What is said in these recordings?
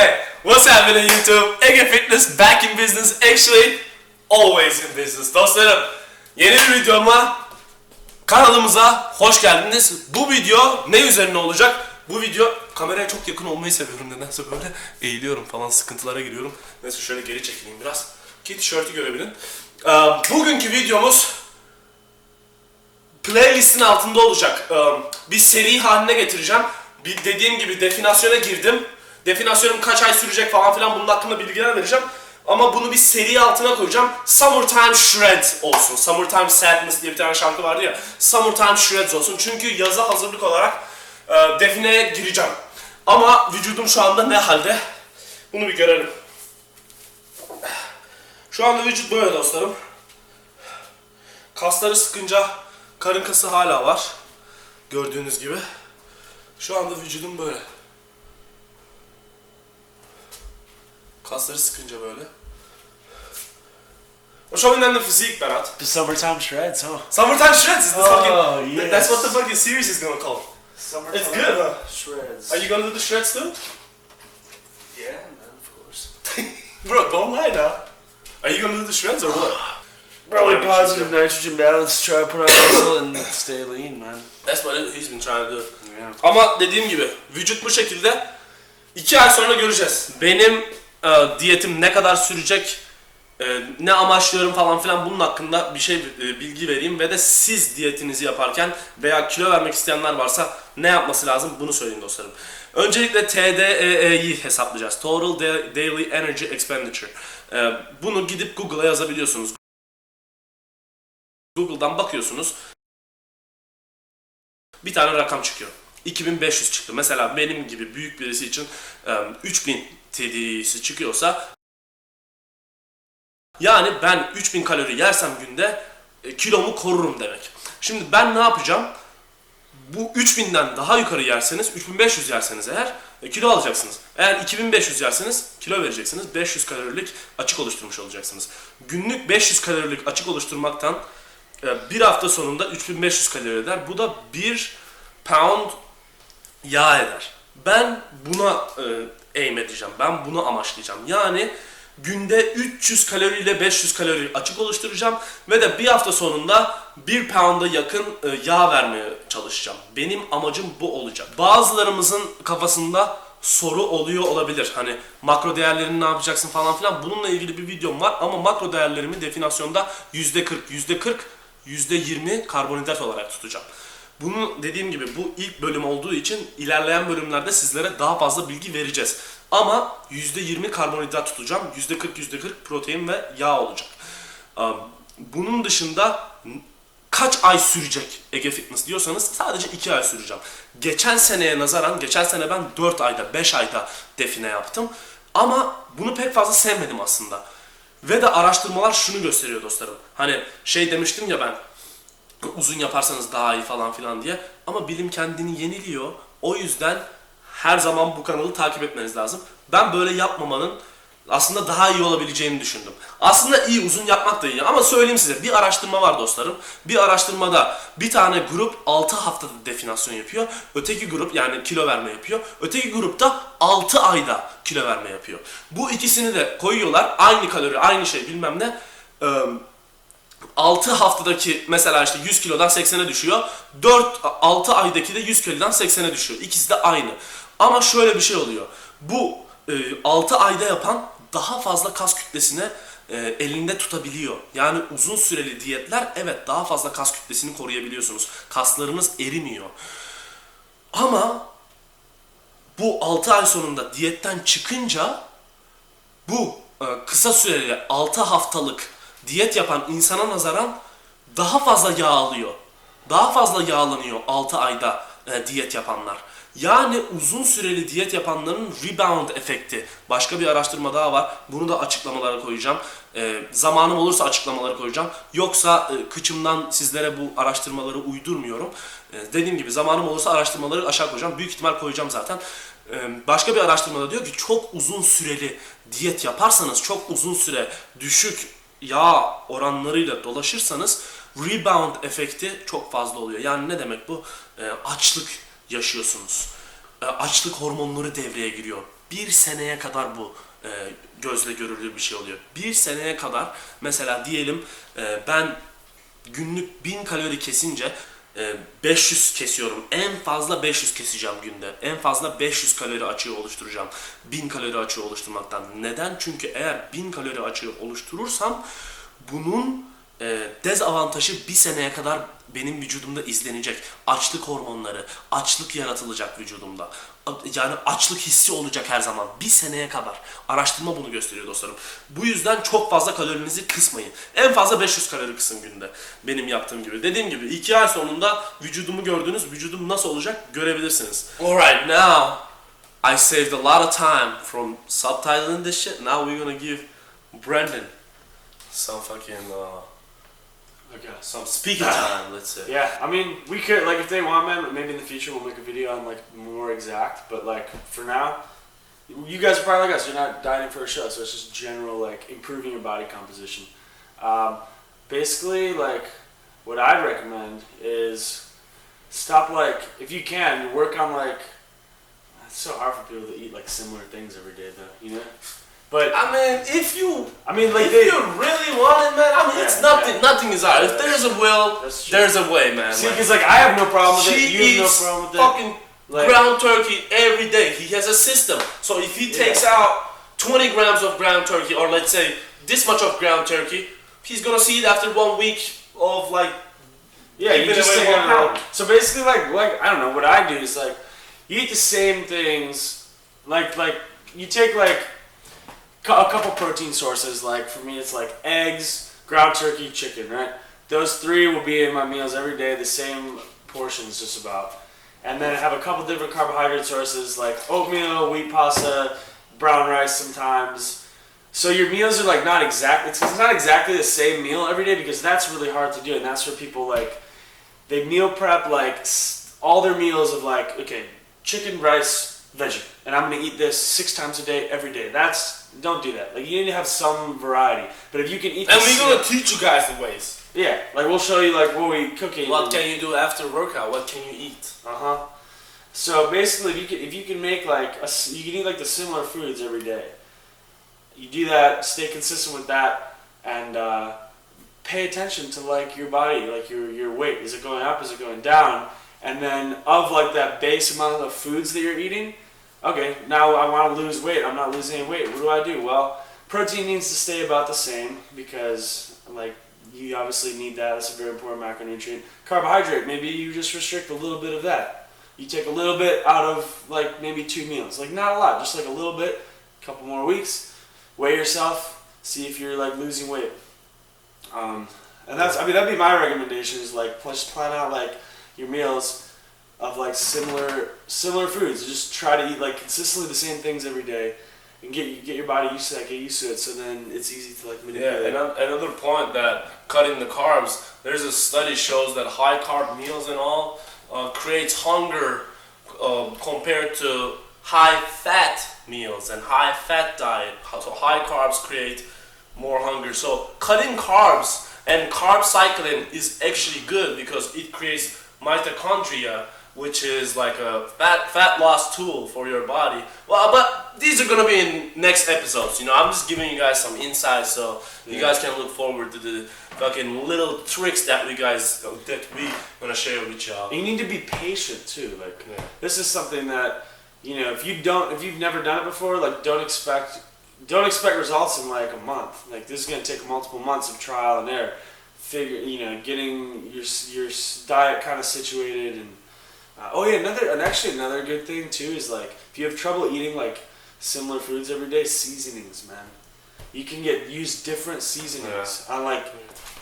Hey, what's happening YouTube? Ege Fitness back in business. Actually, always in business. Dostlarım, yeni bir videoma kanalımıza hoş geldiniz. Bu video ne üzerine olacak? Bu video kameraya çok yakın olmayı seviyorum nedense böyle eğiliyorum falan sıkıntılara giriyorum. Neyse şöyle geri çekileyim biraz ki tişörtü görebilin. Bugünkü videomuz playlistin altında olacak. Bir seri haline getireceğim. Bir dediğim gibi definasyona girdim. Definasyonum kaç ay sürecek falan filan bunun hakkında bilgiler vereceğim. Ama bunu bir seri altına koyacağım. Summertime Shreds olsun. Summertime Sadness diye bir tane şarkı vardı ya. Summertime Shreds olsun. Çünkü yaza hazırlık olarak e, defineye gireceğim. Ama vücudum şu anda ne halde? Bunu bir görelim. Şu anda vücut böyle dostlarım. Kasları sıkınca karın kası hala var. Gördüğünüz gibi. Şu anda vücudum böyle. Kasları sıkınca böyle. O showing them the physique, Berat. The summertime shreds, huh? Summertime shreds is the Oh, fucking... yes. That's what the fucking series is gonna call. Summertime It's good, huh? shreds. Are you gonna do the shreds too? Yeah, man, of course. Bro, don't lie now. Are you gonna do the shreds or what? Probably positive nitrogen balance. Try to put on muscle and stay lean, man. That's what he's been trying to do. Yeah. Ama dediğim gibi vücut bu şekilde. iki ay sonra göreceğiz. Benim e, diyetim ne kadar sürecek, e, ne amaçlıyorum falan filan bunun hakkında bir şey e, bilgi vereyim ve de siz diyetinizi yaparken veya kilo vermek isteyenler varsa ne yapması lazım bunu söyleyin dostlarım. Öncelikle TDEE'yi hesaplayacağız. Total Da- Daily Energy Expenditure. E, bunu gidip Google'a yazabiliyorsunuz. Google'dan bakıyorsunuz bir tane rakam çıkıyor. 2500 çıktı. Mesela benim gibi büyük birisi için e, 3000 TD'si çıkıyorsa yani ben 3000 kalori yersem günde e, kilomu korurum demek. Şimdi ben ne yapacağım? Bu 3000'den daha yukarı yerseniz, 3500 yerseniz eğer e, kilo alacaksınız. Eğer 2500 yerseniz kilo vereceksiniz. 500 kalorilik açık oluşturmuş olacaksınız. Günlük 500 kalorilik açık oluşturmaktan e, bir hafta sonunda 3500 kalori eder. Bu da 1 pound yağ eder. Ben buna aim edeceğim. Ben bunu amaçlayacağım. Yani günde 300 kalori ile 500 kalori açık oluşturacağım ve de bir hafta sonunda 1 pound'a yakın e, yağ vermeye çalışacağım. Benim amacım bu olacak. Bazılarımızın kafasında soru oluyor olabilir. Hani makro değerlerini ne yapacaksın falan filan. Bununla ilgili bir videom var ama makro değerlerimi definasyonda %40, %40, %20 karbonhidrat olarak tutacağım. Bunu dediğim gibi bu ilk bölüm olduğu için ilerleyen bölümlerde sizlere daha fazla bilgi vereceğiz. Ama %20 karbonhidrat tutacağım, %40 %40 protein ve yağ olacak. Bunun dışında kaç ay sürecek Ege Fitness diyorsanız sadece 2 ay süreceğim. Geçen seneye nazaran, geçen sene ben 4 ayda, 5 ayda define yaptım. Ama bunu pek fazla sevmedim aslında. Ve de araştırmalar şunu gösteriyor dostlarım. Hani şey demiştim ya ben, uzun yaparsanız daha iyi falan filan diye. Ama bilim kendini yeniliyor. O yüzden her zaman bu kanalı takip etmeniz lazım. Ben böyle yapmamanın aslında daha iyi olabileceğini düşündüm. Aslında iyi uzun yapmak da iyi ama söyleyeyim size bir araştırma var dostlarım. Bir araştırmada bir tane grup 6 haftada definasyon yapıyor. Öteki grup yani kilo verme yapıyor. Öteki grupta 6 ayda kilo verme yapıyor. Bu ikisini de koyuyorlar. Aynı kalori, aynı şey bilmem ne. Ee, 6 haftadaki mesela işte 100 kilodan 80'e düşüyor. 4 6 aydaki de 100 kilodan 80'e düşüyor. İkisi de aynı. Ama şöyle bir şey oluyor. Bu e, 6 ayda yapan daha fazla kas kütlesine e, elinde tutabiliyor. Yani uzun süreli diyetler evet daha fazla kas kütlesini koruyabiliyorsunuz. Kaslarınız erimiyor. Ama bu 6 ay sonunda diyetten çıkınca bu e, kısa süreli 6 haftalık diyet yapan insana nazaran daha fazla yağ alıyor. Daha fazla yağlanıyor 6 ayda e, diyet yapanlar. Yani uzun süreli diyet yapanların rebound efekti. Başka bir araştırma daha var. Bunu da açıklamalara koyacağım. E, zamanım olursa açıklamalara koyacağım. Yoksa e, kıçımdan sizlere bu araştırmaları uydurmuyorum. E, dediğim gibi zamanım olursa araştırmaları aşağı koyacağım. Büyük ihtimal koyacağım zaten. Ee, Başka bir araştırmada diyor ki çok uzun süreli diyet yaparsanız, çok uzun süre düşük yağ oranlarıyla dolaşırsanız rebound efekti çok fazla oluyor. Yani ne demek bu? Ee, açlık yaşıyorsunuz. Ee, açlık hormonları devreye giriyor. bir seneye kadar bu e, gözle görülür bir şey oluyor. Bir seneye kadar mesela diyelim e, ben günlük 1000 kalori kesince e, 500 kesiyorum. En fazla 500 keseceğim günde. En fazla 500 kalori açığı oluşturacağım. 1000 kalori açığı oluşturmaktan. Neden? Çünkü eğer 1000 kalori açığı oluşturursam bunun e, dezavantajı bir seneye kadar benim vücudumda izlenecek. Açlık hormonları, açlık yaratılacak vücudumda. Yani açlık hissi olacak her zaman. Bir seneye kadar. Araştırma bunu gösteriyor dostlarım. Bu yüzden çok fazla kalorinizi kısmayın. En fazla 500 kalori kısın günde. Benim yaptığım gibi. Dediğim gibi iki ay sonunda vücudumu gördünüz. Vücudum nasıl olacak görebilirsiniz. Alright now I saved a lot of time from subtitling this shit. Now we're gonna give Brendan some fucking uh, Okay. some speaking time, let's say. Yeah, I mean, we could like if they want, man. Maybe in the future we'll make a video on like more exact. But like for now, you guys are probably like us. You're not dieting for a show, so it's just general like improving your body composition. Um, basically, like what I'd recommend is stop like if you can work on like. It's so hard for people to eat like similar things every day, though. You know. But I mean, if you I mean, like if they. you really want it, man, I mean, it's nothing. yeah. Nothing is hard. If there's a will, there's a way, man. See, Like, because like I have no problem with it. You have no problem with it. fucking Like- ground turkey every day. He has a system. So if he takes out 20 grams of ground turkey, or let's say this much of ground turkey, he's gonna see it after one week of like Yeah, you just take one it out. So basically, like, like I don't know what I do is like, you eat the same things, like like you take like a couple protein sources. Like for me, it's like eggs, ground turkey, chicken. Right, those three will be in my meals every day, the same portions just about. And then I have a couple different carbohydrate sources like oatmeal, wheat pasta, brown rice sometimes. So your meals are like not exactly it's, not exactly the same meal every day because that's really hard to do and that's where people like they meal prep like all their meals of like okay chicken rice veggie and i'm to eat this six times a day every day that's don't do that. Like you need to have some variety. But if you can eat And we're gonna teach you guys the ways. yeah. Like we'll show you like what we cooking. What can you do after workout? What can you eat? uh-huh. So basically if you can if you can make like a, you can eat like the similar foods every day. You do that stay consistent with that and uh, pay attention to like your body like your your weight. Is it going up? Is it going down? And then of like that base amount of foods that you're eating okay now i want to lose weight. I'm not losing any weight. What do i do? Well protein needs to stay about the same because like you obviously need that. That's a very important macronutrient. Carbohydrate maybe you just restrict a little bit of that. You take a little bit out of like maybe two meals. Like not a lot just like a little bit a couple more weeks. Weigh yourself. See if you're like losing weight. Um, and that's i mean that'd be my recommendation is like just plan out like your meals of like similar similar foods just try to eat like consistently the same things every day and get get your body used to that get used to it so then it's easy to like Yeah, manipulate and an- another point that cutting the carbs, there's a study shows that high carb meals and all uh, creates hunger uh, compared to high fat meals and high fat diet. So high carbs create more hunger. So cutting carbs and carb cycling is actually good because it creates mitochondria, which is like a fat fat loss tool for your body. Well, but these are gonna be in next episodes. You know, I'm just giving you guys some insights so you guys can look forward to the fucking little tricks that we guys that we gonna share with y'all. you need to be patient too like Yeah. this is something that you know if you don't if you've never done it before like don't expect don't expect results in like a month like this is going to take multiple months of trial and error figure you know getting your your diet kind of situated and uh, oh yeah another and actually another good thing too is like if you have trouble eating like similar foods every day seasonings man. You can get use different seasonings. Yeah. on like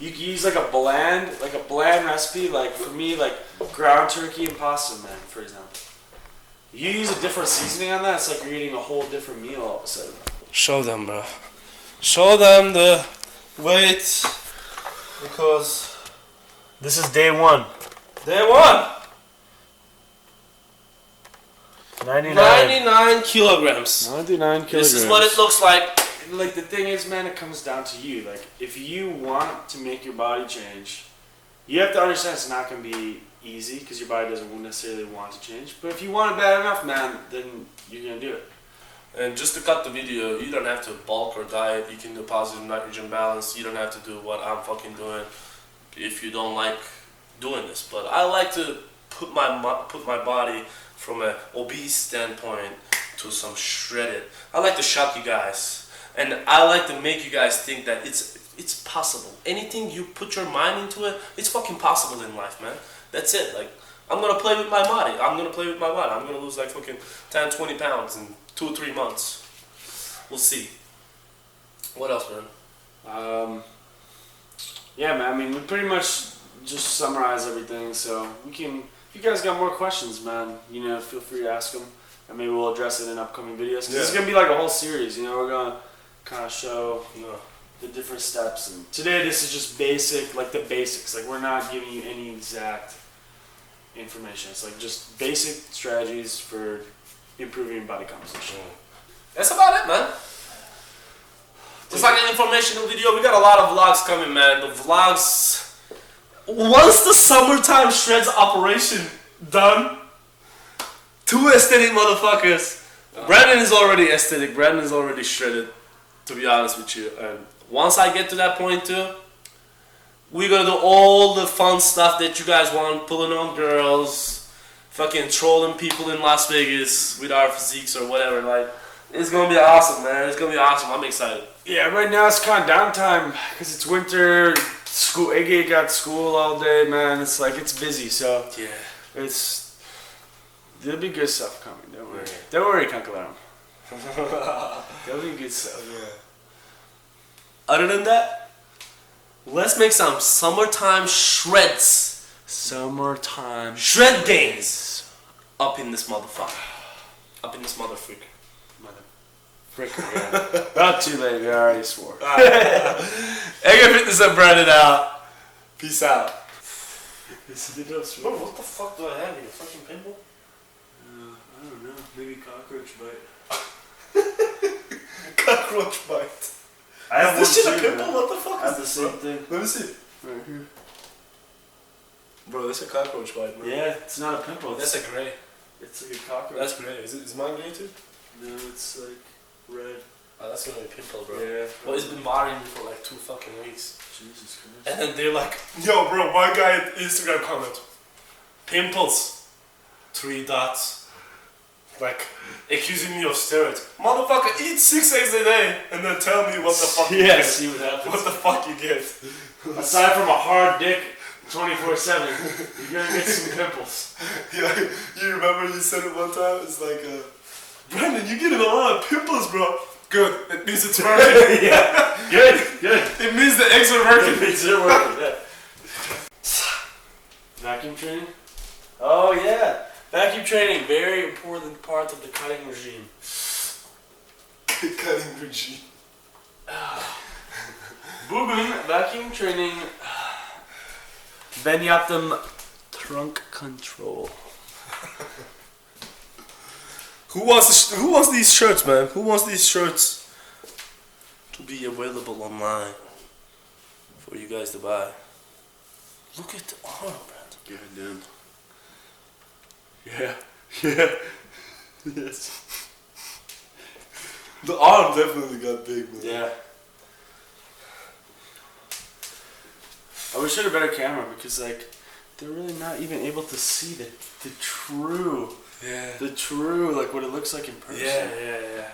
you can use like a bland like a bland recipe like for me like ground turkey and pasta man for example. You use a different seasoning on that it's like you're eating a whole different meal all of a sudden. Show them, bro. Show them the weight because this is day one. Day won 99 99 kilograms. 99 kilograms This is what it looks like. like the thing is man it comes down to you like if you want to make your body change you have to understand it's not going to be easy because your body doesn't necessarily want to change but if you want it bad enough man then you're going to do it And just to cut the video, you don't have to bulk or diet. You can do positive nitrogen balance. You don't have to do what I'm fucking doing if you don't like doing this. But I like to put my put my body from a obese standpoint to some shredded. I like to shock you guys, and I like to make you guys think that it's it's possible. Anything you put your mind into it, it's fucking possible in life, man. That's it. Like I'm gonna play with my body. I'm gonna play with my body. I'm gonna lose like fucking 10, 20 pounds in two or three months. We'll see. What else, man? Um, yeah, man. I mean, we pretty much just summarize everything. So we can. If you guys got more questions, man, you know, feel free to ask them, and maybe we'll address it in upcoming videos. 'Cause It's Yeah. gonna be like a whole series. You know, we're gonna kind of show No. the different steps. And today, this is just basic, like the basics. Like we're not giving you any exact information. It's like just basic strategies for improving your body composition. That's about it, man. It's like an informational video. We got a lot of vlogs coming, man. The vlogs. Once the summertime shreds operation done, two aesthetic motherfuckers. Uh-huh. Brandon is already aesthetic. Brandon is already shredded. To be honest with you, and once I get to that point too, we're gonna do all the fun stuff that you guys want, pulling on girls, fucking trolling people in Las Vegas with our physiques or whatever. Like, it's gonna be awesome, man. It's gonna be awesome. I'm excited. Yeah, right now it's kind of downtime because it's winter. School, AG got school all day, man. It's like it's busy, so Yeah. it's there'll be good stuff coming. Don't worry. Yeah. Don't worry, Kankalam. There'll be good stuff. Yeah. Other than that, let's make some summertime shreds, Summertime. shred gains up in this motherfucker, up in this motherfucker. Frick, yeah. Not too late. We already swore. Ega Fitness and Brandon out. Peace out. Bro, what the fuck do I have here? Fucking pimple? Uh, I don't know. Maybe cockroach bite. Cockroach bite. I have Is this one shit a too, pimple? What the fuck I is have the this, same bro? thing. Let me see. Right here. Bro, that's a cockroach bite, man. Yeah, it's not a pimple. It's, That's a gray. it's like a cockroach. That's gray. Is, it, is mine gray too? no, it's like red. Oh, that's gonna be a pimple, bro. Yeah. Well, it's been bothering me for like two fucking weeks. Jesus Christ. And then they're like, Yo, bro, my guy Instagram comment. Pimples. Three dots. Like, accusing me of steroids. Motherfucker, eat six eggs a day and then tell me what the fuck you Yeah, get. see what happens. What the fuck you get. Aside from a hard dick 24 7, you're gonna get some pimples. Yeah, you remember you said it one time? It's like, uh, Brandon, you're getting a lot of pimples, bro. Good. It means it's working. yeah. Good, good. it means the eggs are working. It's it working, yeah. Vacuum training? Oh, yeah. Vacuum training, very important part of the cutting regime. Cutting regime. Bugün vacuum training. Ben yaptım trunk control. Who wants this, who wants these shirts, man? Who wants these shirts to be available online for you guys to buy? Look at the arm, Brandon. Goddamn. Yeah. Yeah. yes. The arm definitely got big, man. Yeah. I wish I had a better camera because like they're really not even able to see the the true Yeah. the true like what it looks like in person. Yeah, yeah, yeah.